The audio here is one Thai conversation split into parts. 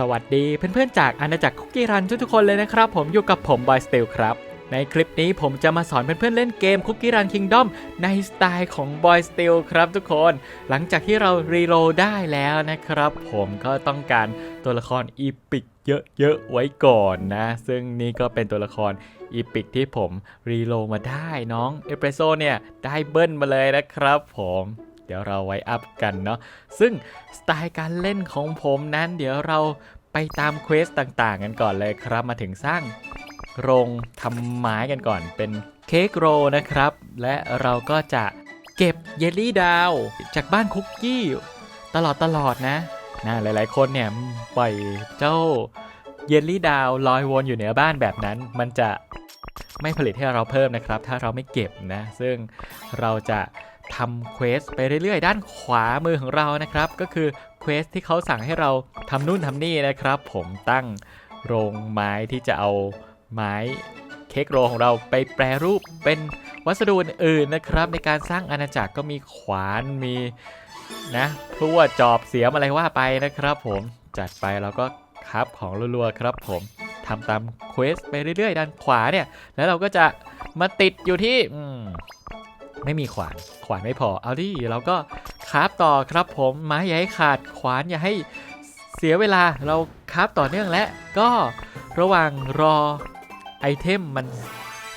สวัสดีเพื่อนๆจากอาณาจักรคุกกี้รันทุกๆคนเลยนะครับ ผมอยู่กับผมบอยสเตลครับ ในคลิปนี้ผมจะมาสอนเพื่อนๆเล่นเกมคุกกี้รันคิงดอมในสไตล์ของบอยสเตลครับทุกคน หลังจากที่เรารีโหลดได้แล้วนะครับ ผมก็ต้องการตัวละครอีพิกเยอะๆไว้ก่อนนะ ซึ่งนี่ก็เป็นตัวละครอีพิกที่ผมรีโหลดมาได้น้องเอเปรสโซเนี่ยได้เบิ้ลมาเลยนะครับผม ดี๋ยวเราไว้อัพกันเนาะซึ่งสไตล์การเล่นของผมนั้น เดี๋ยวเราไปตามเควสต่างๆ กันก่อนเลยครับมาถึงสร้างโรงทำไม้กันก่อนเป็นเค้กโรนะครับ และเราก็จะเก็บเยลลี่ดาว จากบ้านคุกกี้ ตลอดตลอดนะนะหลายๆ คนเนี่ยปล่อยเจ้าเยลลี่ดาวลอยวนอยู่เหนือบ้านแบบนั้น มันจะไม่ผลิตให้เราเพิ่มนะครับ ถ้าเราไม่เก็บนะ ซึ่งเราจะ ทำเควสไปเรื่อยๆ ด้านขวามือของเรานะครับ ก็คือเควสที่เขาสั่งให้เราทำนู่นทำนี่นะครับ ผมตั้งโรงไม้ที่จะเอาไม้เค้กโรของเราไปแปรรูปเป็นวัสดุอื่นๆนะครับ ในการสร้างอาณาจักรก็มีขวานมีนะพลั่วจอบเสียมอะไรว่าไปนะครับ ผมจัดไปแล้วก็ครับของรัวๆครับ ผมทำตามเควสไปเรื่อยๆ ด้านขวาเนี่ย แล้วเราก็จะมาติดอยู่ที่ ไม่มีขวาน ขวานไม่พอ เอาดิเราก็คราฟต่อครับผมไม้อย่าให้ขาดขวานอย่าให้เสียเวลาเราคราฟต่อเนื่องและก็ระหว่างรอไอเทมมัน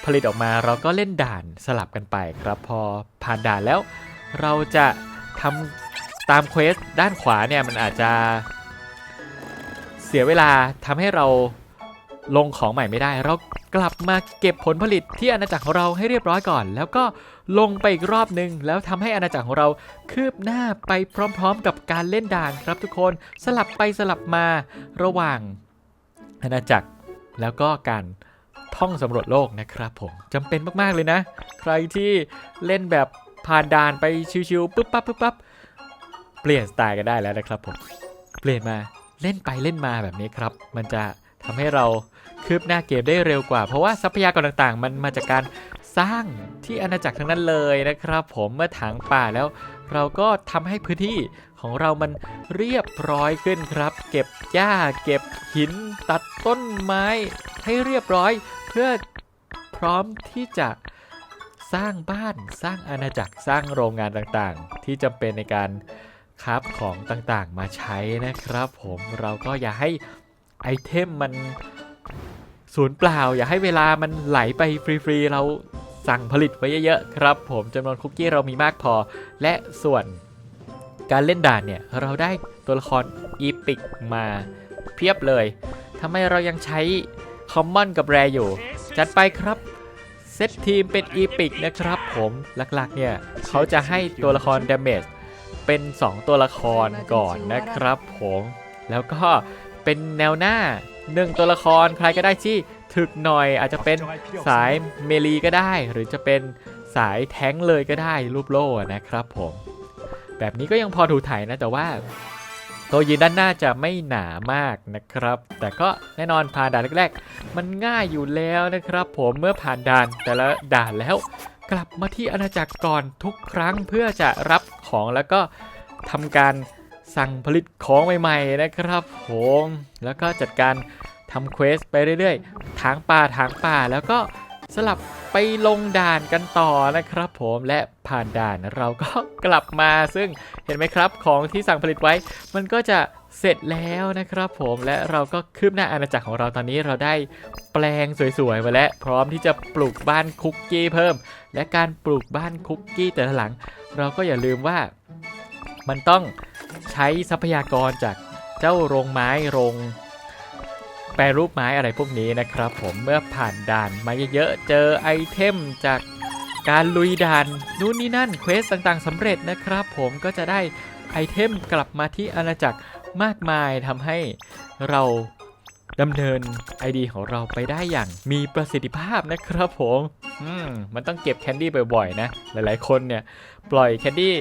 ผลิตออกมาเราก็เล่นด่านสลับกันไปครับพอผ่านด่านแล้ว เราจะทำตามเควสด้านขวาเนี่ยมันอาจจะเสียเวลาทำให้เราลงของใหม่ไม่ได้ เรากลับมาเก็บผลผลิตที่อาณาจักรของเราให้เรียบร้อยก่อน แล้วก็ ลงไปอีกรอบหนึ่งแล้วทำให้อาณาจักรของเราคืบหน้าไปพร้อมๆ กับการเล่นด่านครับทุกคนสลับไปสลับมาระหว่างอาณาจักรแล้วก็การท่องสำรวจโลกนะครับผมจำเป็นมากๆเลยนะ ใครที่เล่นแบบผ่านด่านไปชิวๆปุ๊บปั๊บปุ๊บปั๊บเปลี่ยนสไตล์กันได้แล้วนะครับผมเปลี่ยนมาเล่นไปเล่นมาแบบนี้ครับ มันจะทำให้เราคืบหน้าเกมได้เร็วกว่า เพราะว่าทรัพยากรต่างๆ มันมาจากการ สร้างที่อาณาจักรทั้งนั้นเลยนะครับ ผมเมื่อถางป่าแล้ว เราก็ทำให้พื้นที่ของเรามันเรียบร้อยขึ้นครับ เก็บหญ้าเก็บหินตัดต้นไม้ให้เรียบร้อย เพื่อพร้อมที่จะสร้างบ้านสร้างอาณาจักรสร้างโรงงานต่างๆ ที่จำเป็นในการคราฟของต่างๆ มาใช้นะครับ ผมเราก็อย่าให้ไอเทมมันศูนย์เปล่า อย่าให้เวลามันไหลไปฟรีๆเรา สั่งผลิตไว้เยอะๆครับ ผมจำนวนคุกกี้เรามีมากพอ และส่วนการเล่นด่านเนี่ย เราได้ตัวละครอีพิกมาเพียบเลยทำไมเรายังใช้คอมมอนกับแรอยู่ จัดไปครับเซตทีมเป็นอีพิกนะครับผมหลักๆเนี่ย เขาจะให้ตัวละครดาเมจเป็น 2 ตัวละครก่อนนะครับผม แล้วก็เป็นแนวหน้าหนึ่งตัวละครใครก็ได้ที่ ถึกหน่อยอาจจะเป็นสายเมลีก็ได้ หรือจะเป็นสายแท้งเลยก็ได้รูปโล่นะครับผม แบบนี้ก็ยังพอถูถ่ายนะแต่ว่าตัวยืนด้านหน้าจะไม่หนามากนะครับ แต่ก็แน่นอนผ่านด่านแรกๆ มันง่ายอยู่แล้วนะครับผมเมื่อผ่านด่านแต่ละด่านแล้ว กลับมาที่อาณาจักรก่อนทุกครั้งเพื่อจะรับของแล้วก็ทำการสั่งผลิตของใหม่ ๆ นะครับผมแล้วก็จัดการ ทำเควสไปเรื่อยๆ ทางป่าทางป่าแล้วก็สลับไปลงด่านกันต่อนะครับผมและผ่านด่านเราก็กลับมาซึ่งเห็นไหมครับของที่สั่งผลิตไว้ มันก็จะเสร็จแล้วนะครับผมและเราก็คืบหน้าอาณาจักรของเราตอนนี้เราได้แปลงสวยๆมาแล้วพร้อมที่จะปลูกบ้านคุกกี้เพิ่ม และการปลูกบ้านคุกกี้แต่ละหลัง เราก็อย่าลืมว่ามันต้องใช้ทรัพยากรจากเจ้าโรงไม้โรง แปรรูปไม้อะไรพวกนี้นะครับ ผมเมื่อผ่านด่านมาเยอะๆเจอไอเทมจากการลุยด่านนู่นนี่นั่นเควสต่างๆสำเร็จนะครับ ผมก็จะได้ไอเทมกลับมาที่อาณาจักรมากมายทำให้เราดำเนิน ID ของเราไปได้อย่างมีประสิทธิภาพนะครับผม อืม มันต้องเก็บแคนดี้บ่อยๆนะ หลายๆคนเนี่ย ปล่อยแคนดี้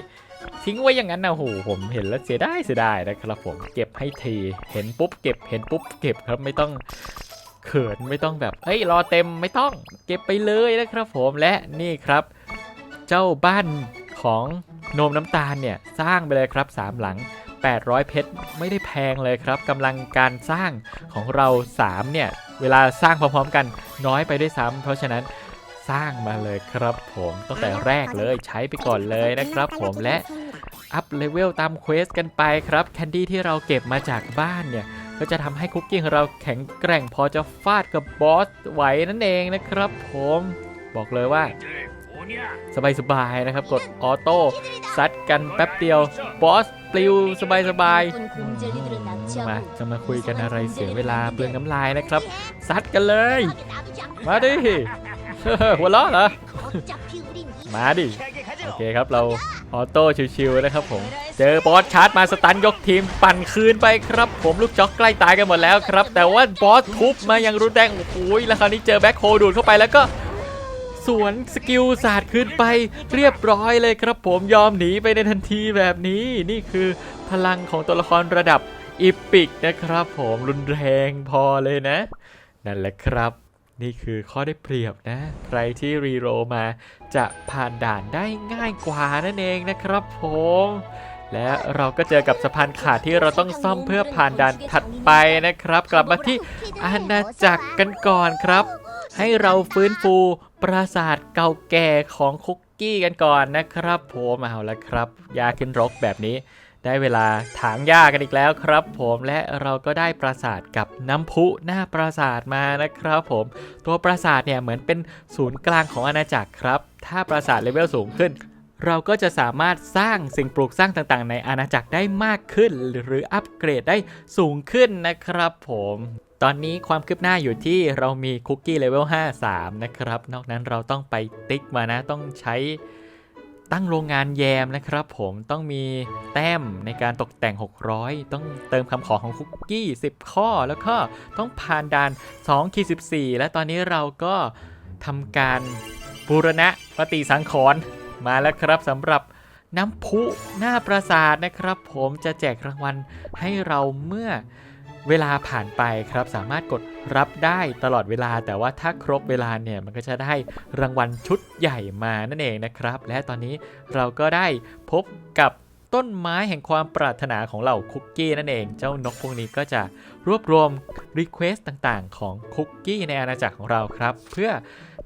ทิ้งไว้อย่างนั้นนะโหผมเห็นแล้วเสียดายเสียดายนะครับผมเก็บให้ทีเห็นปุ๊บเก็บเห็นปุ๊บเก็บครับไม่ต้องเขินไม่ต้องแบบเฮ้ยรอเต็มไม่ต้องเก็บไปเลยนะครับผมและนี่ครับ เจ้าบ้านของโนมน้ำตาลเนี่ยสร้างไปเลยครับสามหลัง 800 เพชรไม่ได้แพงเลยครับกำลังการสร้างของเรา3เนี่ยเวลาสร้างพร้อมๆกันน้อยไปด้วยซ้ำเพราะฉะนั้น สร้างมาเลยครับผมตั้งแต่แรกเลยใช้ไปก่อนเลยนะครับผมและอัพเลเวลตามเควสกันไปครับแคนดี้ที่เราเก็บมาจากบ้านเนี่ย ก็จะทำให้คุกกี้ของเราแข็งแกร่งพอจะฟาดกับบอสไหวนั่นเองนะครับผมบอกเลยว่าสบายๆนะครับ กดออโต้ซัดกันแป๊บเดียวบอสปลิวสบายๆอืมมาจะมาคุยกันอะไรเสียเวลาเปลืองน้ำลายนะครับ ซัดกันเลย มาดิ หัวเราะเหรอ มาดิ โอเคครับเราออโต้ชิวๆนะครับผม เจอบอสชาร์จมาสตันยกทีมปั่นคืนไปครับ ผมลูกจ็อกใกล้ตายกันหมดแล้วครับ แต่ว่าบอสทุบมาอย่างรุนแรงโอ้โหแล้วคราวนี้เจอแบ็คโฮดูดเข้าไปแล้วก็สวนสกิลศาสตร์ขึ้นไปเรียบร้อยเลยครับผมยอมหนีไปในทันทีแบบนี้นี่คือพลังของตัวละครระดับอีปิกนะครับผมรุนแรงพอเลยนะ นั่นแหละครับ นี่คือข้อได้เปรียบนะ ใครที่รีโรมาจะผ่านด่านได้ง่ายกว่านั่นเองนะครับผม และเราก็เจอกับสะพานขาดที่เราต้องซ่อมเพื่อผ่านด่านถัดไปนะครับ กลับมาที่อาณาจักรกันก่อนครับ ให้เราฟื้นฟูปราสาทเก่าแก่ของคุกกี้กันก่อนนะครับผมเอาละครับ ยาขึ้นรกแบบนี้ ได้เวลาถางหญ้ากันอีกแล้วครับผมและเราก็ได้ปราสาทกับน้ำพุหน้าปราสาทมานะครับผม ตัวปราสาทเนี่ยเหมือนเป็นศูนย์กลางของอาณาจักรครับ ถ้าปราสาทเลเวลสูงขึ้น เราก็จะสามารถสร้างสิ่งปลูกสร้างต่างๆ ในอาณาจักรได้มากขึ้น หรืออัปเกรดได้สูงขึ้นนะครับผมตอนนี้ความคืบหน้าอยู่ที่เรามีคุกกี้เลเวล 5 3 นะครับ นอกนั้นเราต้องไปติ๊กมานะ ต้องใช้ ตั้งโรงงานแยมนะครับผมต้องมีแต้มในการตกแต่ง 600 ต้องเติมคำขอของคุกกี้ 10 ข้อแล้วก็ต้องผ่านด่าน2ขีด14 และตอนนี้เราก็ทำการบูรณะปฏิสังขรณ์มาแล้วครับสำหรับน้ำพุหน้าปราสาทนะครับ ผมจะแจกรางวัลให้เราเมื่อ เวลาผ่านไปครับสามารถกดรับได้ตลอดเวลา แต่ว่าถ้าครบเวลาเนี่ยมันก็จะได้รางวัลชุดใหญ่มานั่นเองนะครับ และตอนนี้เราก็ได้พบกับต้นไม้แห่งความปรารถนาของเหล่าคุกกี้นั่นเอง เจ้านกพวกนี้ก็จะรวบรวมรีเควสต์ต่างๆ ของคุกกี้ในอาณาจักรของเราครับ เพื่อ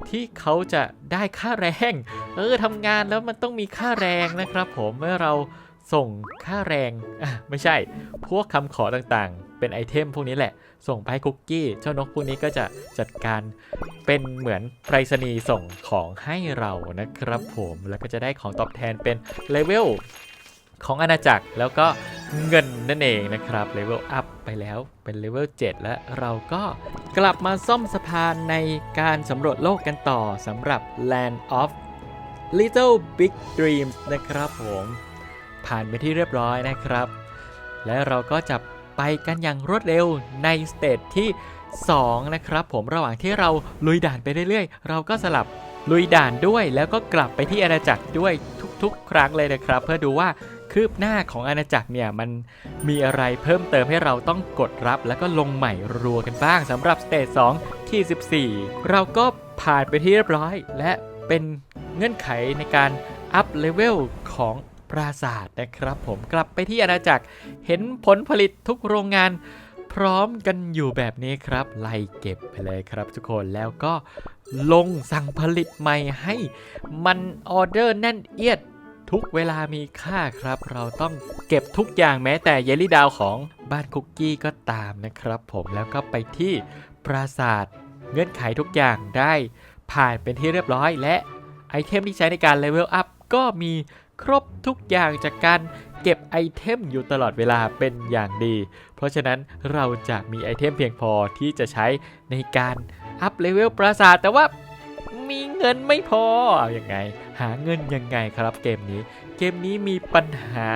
ที่เขาจะได้ค่าแรง เออทำงานแล้วมันต้องมีค่าแรงนะครับ ผมเมื่อเราส่งค่าแรงอะไม่ใช่ พวกคำขอต่างๆ เป็นไอเทมพวกนี้แหละ ส่งไปให้คุกกี้ เจ้านกพวกนี้ก็จะจัดการเป็นเหมือนไปรษณีย์ส่งของให้เรานะครับผม แล้วก็จะได้ของตอบแทนเป็นเลเวลของอาณาจักรแล้วก็เงินนั่นเองนะครับเลเวลอัพไปแล้วเป็นเลเวล7และเราก็กลับมาซ่อมสะพานในการสำรวจโลกกันต่อสำหรับ Land of Little Big Dreams นะครับผม ผ่านไปที่เรียบร้อยนะครับ และเราก็จะ ไปกันอย่างรวดเร็วในสเตจที่ 2 นะครับ ผมระหว่างที่เราลุยด่านไปเรื่อยๆ เราก็สลับลุยด่านด้วย แล้วก็กลับไปที่อาณาจักรด้วยทุกๆ ครั้งเลยนะครับ เพื่อดูว่าคืบหน้าของอาณาจักรเนี่ยมันมีอะไรเพิ่มเติมให้เราต้องกดรับ แล้วก็ลงใหม่รัวกันบ้างสำหรับสเตจ2ที่ 14 เราก็ผ่านไปที่เรียบร้อย และเป็นเงื่อนไขในการอัพเลเวลของ ปราศาสาทนะครับ ผมกลับไปที่อาณาจักรเห็นผลผลิตทุกโรงงานพร้อมกันอยู่แบบนี้ครับ ไล่เก็บไปเลยครับทุกคนแล้วก็ลงสั่งผลิตใหม่ให้มันออเดอร์แน่นเอียดทุกเวลามีค่าครับ เราต้องเก็บทุกอย่างแม้แต่เยลลี่ดาวของบ้านคุกกี้ก็ตามนะครับ ผมแล้วก็ไปที่ปราสาทเงื่อนไขทุกอย่างได้ ผ่านเป็นที่เรียบร้อยและไอเทมที่ใช้ในการเลเวลอัพก็มี ครบทุกอย่างจากการเก็บไอเทมอยู่ตลอดเวลาเป็นอย่างดี เพราะฉะนั้นเราจะมีไอเทมเพียงพอที่จะใช้ในการอัพเลเวลปราสาทแต่ว่ามีเงินไม่พอเอาอยัางไง หาเงินยังไงครับเกมนี้ เกมนี้มีปัญหา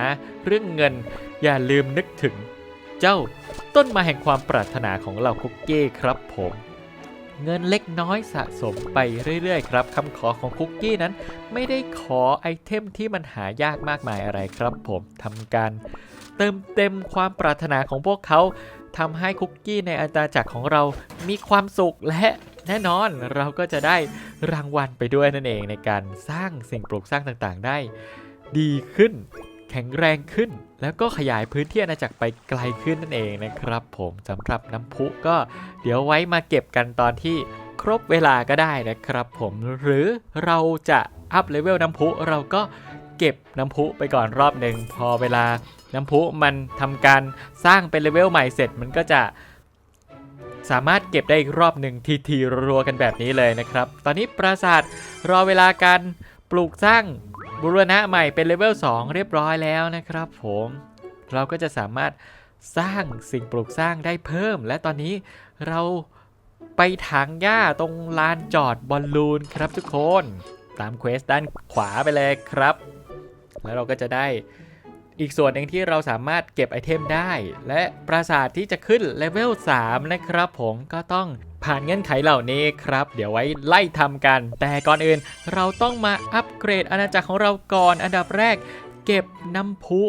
เรื่องเงิน อย่าลืมนึกถึง เจ้าต้นมาแห่งความปรารถนาของเราคุกกี้ครับผม เงินเล็กน้อยสะสมไปเรื่อยๆครับคำขอของคุกกี้นั้น ไม่ได้ขอไอเทมที่มันหายากมากมายอะไรครับ ผมทำการเติมเต็มความปรารถนาของพวกเขาทำให้คุกกี้ในอาณาจักรของเรามีความสุขและแน่นอนเราก็จะได้รางวัลไปด้วยนั่นเองในการสร้างสิ่งปลูกสร้างต่างๆได้ดีขึ้น แข็งแรงขึ้น แล้วก็ขยายพื้นที่อาณาจักรไปไกลขึ้นนั่นเองนะครับผมสำหรับน้ำพุก็เดี๋ยวไว้มาเก็บกันตอนที่ครบเวลาก็ได้นะครับผมหรือเราจะอัพเลเวลน้ำพุเราก็เก็บน้ำพุไปก่อนรอบหนึ่งพอเวลาน้ำพุมันทำการสร้างเป็นเลเวลใหม่เสร็จมันก็จะสามารถเก็บได้อีกรอบหนึ่งทีทีรัวๆกันแบบนี้เลยนะครับ ตอนนี้ปราสาทรอเวลาการปลูกสร้าง บูรณะใหม่เป็นเลเวล2 เรียบร้อยแล้วนะครับผมเราก็จะสามารถสร้างสิ่งปลูกสร้างได้เพิ่ม และตอนนี้เราไปถางหญ้าตรงลานจอดบอลลูนครับทุกคน ตามเควสด้านขวาไปเลยครับ แล้วเราก็จะได้อีกส่วนหนึ่งที่เราสามารถเก็บไอเทมได้ และปราสาทที่จะขึ้นเลเวล3นะครับผมก็ต้อง ผ่านเงื่อนไขเหล่านี้ครับ เดี๋ยวไว้ไล่ทำกัน แต่ก่อนอื่นเราต้องมาอัปเกรดอาณาจักรของเราก่อนอันดับแรก เก็บน้ำพุ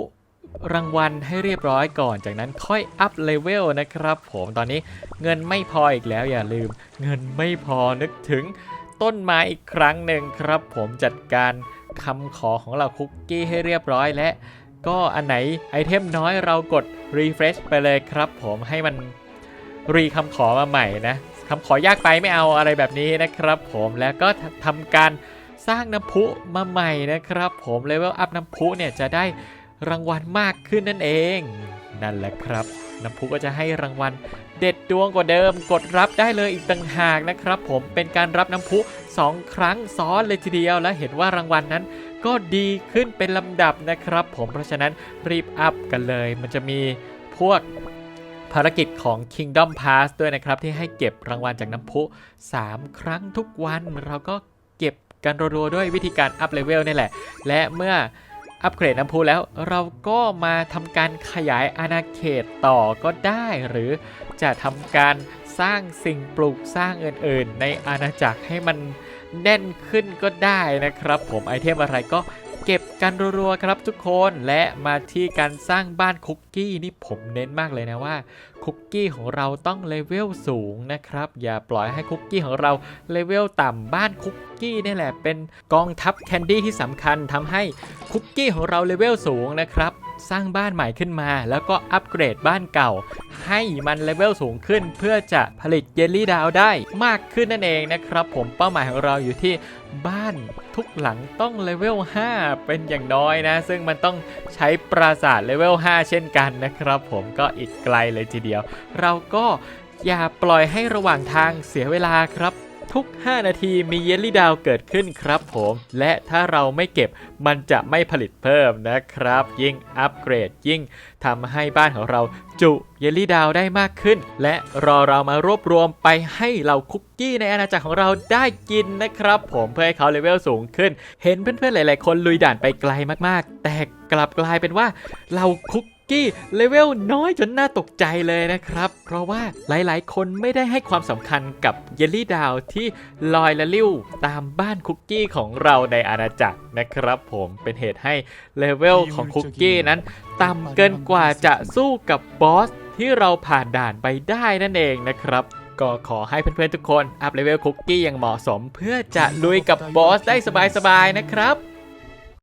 รางวัลให้เรียบร้อยก่อน จากนั้นค่อยอัพเลเวลนะครับ ผมตอนนี้เงินไม่พออีกแล้วอย่าลืม เงินไม่พอนึกถึงต้นไม้อีกครั้งหนึ่งครับ ผมจัดการคำขอของเราคุกกี้ให้เรียบร้อยและ ก็อันไหนไอเทมน้อยเรากด refresh ไปเลยครับ ผมให้มันรีคำขอมาใหม่นะ คำขอยากไปไม่เอาอะไรแบบนี้นะครับ ผมแล้วก็ทำการสร้างน้ำพุมาใหม่นะครับ ผมเลเวลอัพน้ำพุเนี่ยจะได้รางวัลมากขึ้นนั่นเอง นั่นแหละครับ น้ำพุก็จะให้รางวัลเด็ดดวงกว่าเดิม กดรับได้เลยอีกต่างหากนะครับ ผมเป็นการรับน้ำพุ 2 ครั้งซ้อนเลยทีเดียวและเห็นว่ารางวัลนั้น ก็ดีขึ้นเป็นลำดับนะครับ ผมเพราะฉะนั้นรีบอัพกันเลย มันจะมีพวก ภารกิจของ Kingdom Pass ด้วยนะครับ ที่ให้เก็บรางวัลจากน้ำพุ 3 ครั้งทุกวันเราก็เก็บกันรัวๆด้วยวิธีการอัพเลเวลนี่แหละ และเมื่ออัปเกรดน้ำพุแล้วเราก็มาทำการขยายอาณาเขตต่อก็ได้ หรือจะทำการสร้างสิ่งปลูกสร้างอื่นๆ ในอาณาจักรให้มันแน่นขึ้นก็ได้นะครับ ผมไอเทมอะไรก็ เก็บกันรัวๆครับทุกคนและมาที่การสร้างบ้านคุกกี้นี่ผมเน้นมากเลยนะว่าคุกกี้ของเราต้องเลเวลสูงนะครับ อย่าปล่อยให้คุกกี้ของเราเลเวลต่ำบ้านคุกกี้นี่แหละเป็นกองทัพแคนดี้ที่สำคัญทำให้คุกกี้ของเราเลเวลสูงนะครับ สร้างบ้านใหม่ขึ้นมา แล้วก็อัปเกรดบ้านเก่า ให้มันเลเวลสูงขึ้น เพื่อจะผลิตเยลลี่ดาวได้มากขึ้นนั่นเองนะครับ ผมเป้าหมายของเราอยู่ที่บ้านทุกหลังต้องเลเวล 5 เป็นอย่างน้อยนะ ซึ่งมันต้องใช้ปราสาทเลเวล 5 เช่นกันนะครับ ผมก็อีกไกลเลยทีเดียว เราก็อย่าปล่อยให้ระหว่างทางเสียเวลาครับ ทุก 5 นาทีมีเยลลี่ดาวเกิดขึ้นครับผม และถ้าเราไม่เก็บมันจะไม่ผลิตเพิ่มนะครับ ยิ่งอัปเกรดยิ่งทำให้บ้านของเราจุเยลลี่ดาวได้มากขึ้น และรอเรามารวบรวมไปให้เราคุกกี้ในอาณาจักรของเราได้กินนะครับ ผมเพื่อให้เขาเลเวลสูงขึ้น เห็นเพื่อนๆหลาย ๆ คนลุยด่านไปไกลมากๆ แต่กลับกลายเป็นว่าเราคุก กี้เลเวลน้อยจนน่าตกใจเลยนะครับ เพราะว่าหลายๆ คนไม่ได้ให้ความสำคัญกับเยลลี่ดาวที่ลอยละลิ้วตามบ้านคุกกี้ของเราในอาณาจักรนะครับ ผมเป็นเหตุให้เลเวลของคุกกี้นั้นต่ำเกินกว่าจะสู้กับบอสที่เราผ่านด่านไปได้นั่นเองนะครับก็ขอให้เพื่อนๆทุกคน อัพเลเวลคุกกี้อย่างเหมาะสม เพื่อจะลุยกับบอสได้สบายๆนะครับ